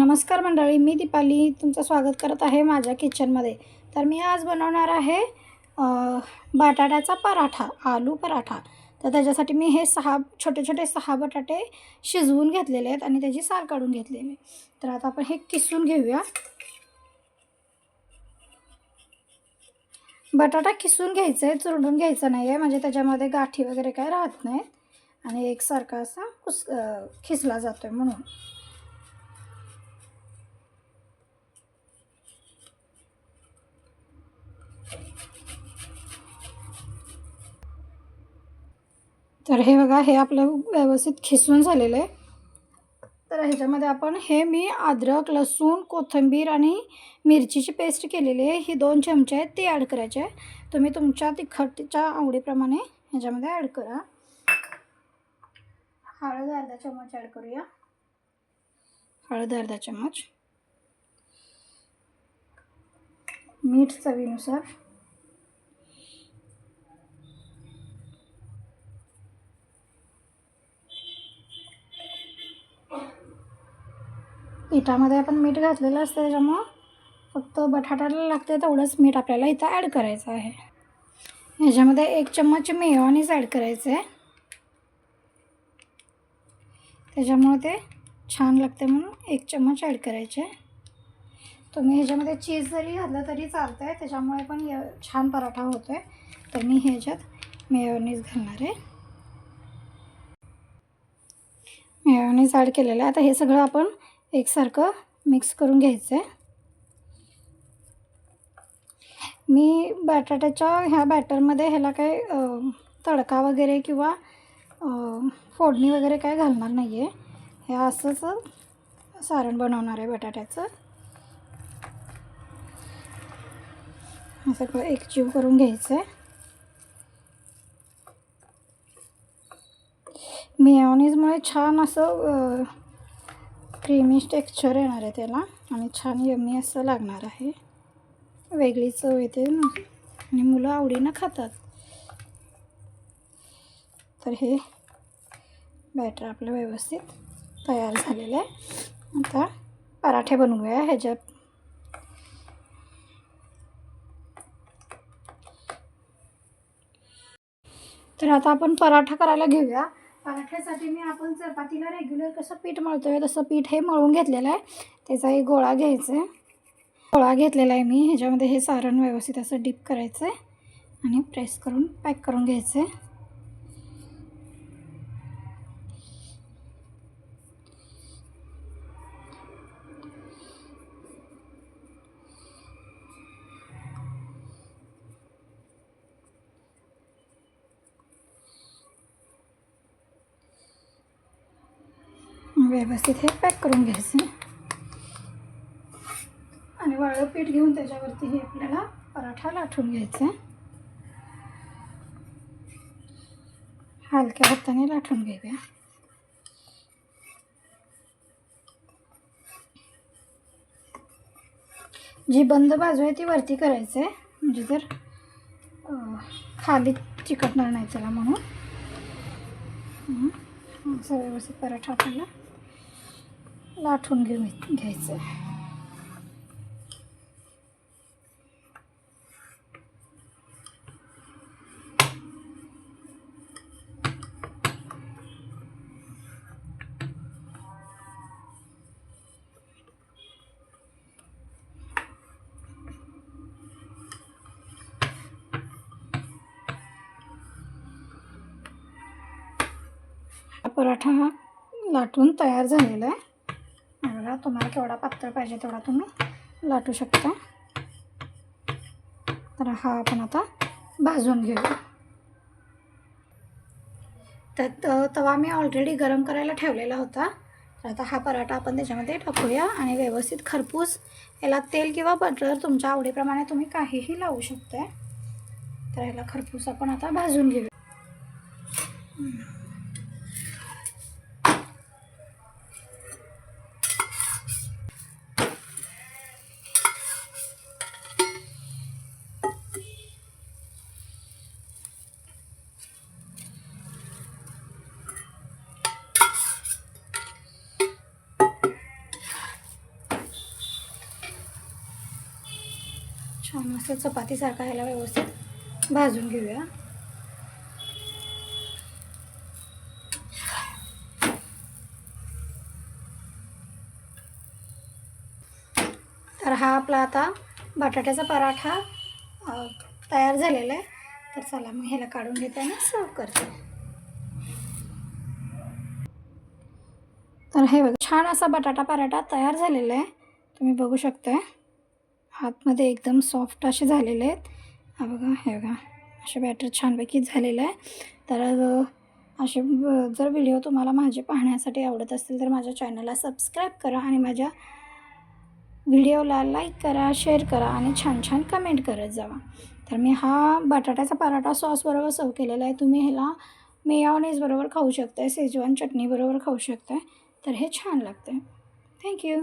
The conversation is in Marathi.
नमस्कार मंडळी मी दीपाली तुमचं स्वागत करत आहे माझ्या किचनमध्ये. तर मी आज बनवणार आहे बटाट्याचा पराठा आलू पराठा. तर त्याच्यासाठी मी हे सहा छोटे छोटे सहा बटाटे शिजवून घेतलेले आहेत आणि त्याची साल काढून घेतलेली आहे. तर आता आपण हे किसून घेऊया. बटाटा किसून घ्यायचं आहे चुरडून घ्यायचं नाही आहे म्हणजे त्याच्यामध्ये गाठी वगैरे काय राहत नाहीत आणि एकसारखा असा कुस खिसला जातो आहे म्हणून. तर हे बघा हे आपलं व्यवस्थित खिसून झालेलं आहे. तर ह्याच्यामध्ये आपण हे मी अद्रक लसूण कोथिंबीर आणि मिरचीची पेस्ट केलेली आहे. ही दोन चमचे आहेत ती ॲड करायचे आहे. तुम्ही तुमच्या तिखटच्या आवडीप्रमाणे ह्याच्यामध्ये ॲड करा. हळद अर्धा चम्मच ॲड करूया. हळद अर्धा चम्मच. मीठ चवीनुसार. पिठामध्ये आपण मीठ घातलेलं असतं त्याच्यामुळं फक्त बटाट्याला लागते तेवढंच मीठ आपल्याला इथं ॲड करायचं आहे. ह्याच्यामध्ये एक चम्मच मेयोनीज ॲड करायचं आहे त्याच्यामुळे ते छान लागते म्हणून एक चम्मच ॲड करायचे तुम्ही ह्याच्यामध्ये चीज जरी घातलं तरी चालतं आहे त्याच्यामुळे पण य छान पराठा होतो आहे तर मी ह्याच्यात मेयोनीज घालणार आहे. मेयोनीज ॲड केलेलं आहे. आता हे सगळं आपण एकसारखं मिक्स करून घ्यायचं आहे मी बटाट्याच्या ह्या बॅटरमध्ये ह्याला काय तडका वगैरे किंवा फोडणी वगैरे काय घालणार नाही आहे हे असंच सारण बनवणार आहे बटाट्याचं. सगळं एकजीव करून घ्यायचं आहे मेयोनीजमुळे छान असं क्रीमी टेक्स्चर येणार आहे त्याला आणि छान यमी असं लागणार आहे. वेगळी चव येते ना. आणि मुलं आवडीनं खातात. तर हे बॅटर आपलं व्यवस्थित तयार झालेलं आहे. आता पराठे बनवूया ह्याच्यात. तर आता आपण पराठा करायला घेऊया. पराठ्यासाठी मी आपण चपातीला रेग्युलर कसं पीठ मळतो आहे तसं पीठ हे मळून घेतलेलं आहे. त्याचा एक गोळा घ्यायचा आहे. गोळा घेतलेला आहे मी. ह्याच्यामध्ये हे सारण व्यवस्थित असं डीप करायचं आहे आणि प्रेस करून पॅक करून घ्यायचं आहे व्यवस्थित हे पॅक करून घ्यायचं. आणि वाळं पीठ घेऊन त्याच्यावरती हे आपल्याला पराठा लाटून घ्यायचा. आहे हलक्या हाताने लाटून घेऊया. जी बंद बाजू आहे ती वरती करायचं आहे म्हणजे जर खाली चिकटणार नाही चला म्हणून. हं. असं व्यवस्थित पराठा आपल्याला लाटून घेऊ घ्यायचं. आहे हा पराठा हा लाटून तयार झालेला आहे. बघा तुम्हाला केवढा पातळ पाहिजे तेवढा तुम्ही लाटू शकता. तर हा आपण आता भाजून घेऊ तर त- तवा मी ऑलरेडी गरम करायला ठेवलेला होता. तर आता हा पराठा आपण त्याच्यामध्ये टाकूया आणि व्यवस्थित खरपूस याला तेल किंवा बटर तुमच्या आवडीप्रमाणे तुम्ही काहीही लावू शकता तर ह्याला खरपूस आपण आता भाजून घेऊ छान असं चपातीसारखा ह्याला व्यवस्थित भाजून घेऊया. तर हा आपला आता बटाट्याचा पराठा तयार झालेला आहे. तर चला मग ह्याला काढून घेते आणि सर्व करते. तर हे बघा छान असा बटाटा पराठा तयार झालेला आहे. तुम्ही बघू शकता आतमध्ये एकदम सॉफ्ट असे झालेले आहेत. हा बघा हे बघा. असे बॅटर छानपैकी झालेलं आहे तर असे जर व्हिडिओ तुम्हाला माझे पाहण्यासाठी आवडत असतील तर माझ्या चॅनलला सबस्क्राईब करा आणि माझ्या व्हिडिओला लाईक करा शेअर करा आणि छान छान कमेंट करत जावा. तर मी हा बटाट्याचा पराठा सॉसबरोबर सर्व केलेला आहे. तुम्ही ह्याला मेयोनेजबरोबर खाऊ शकताय सेजवान चटणीबरोबर खाऊ शकताय. तर हे छान लागतं थँक्यू